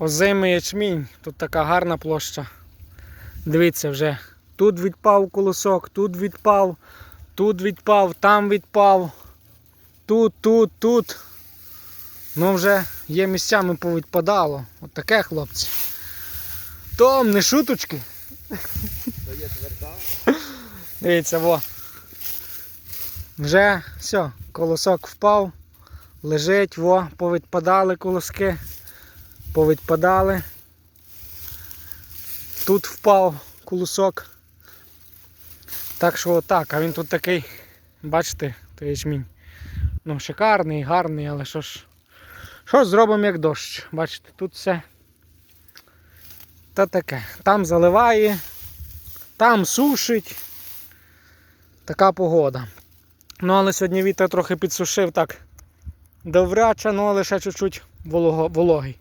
Озимий ячмінь, тут така гарна площа. Дивіться, вже тут відпав колосок, тут відпав, тут відпав, там відпав, тут, тут, тут. Ну вже є місцями повідпадало. От таке, хлопці. Том, не шуточки. Дивіться, во. Вже все, колосок впав, лежить, во, повідпадали колоски, повідпадали. Тут впав колосок. Так що отак, а він тут такий, бачите, той ячмінь. Ну, шикарний, гарний, але що ж. Що зробимо як дощ? Бачите, тут все. Та таке. Там заливає, там сушить. Така погода. Ну, але сьогодні вітер трохи підсушив так. Довряча, ну але ще чуть-чуть вологий.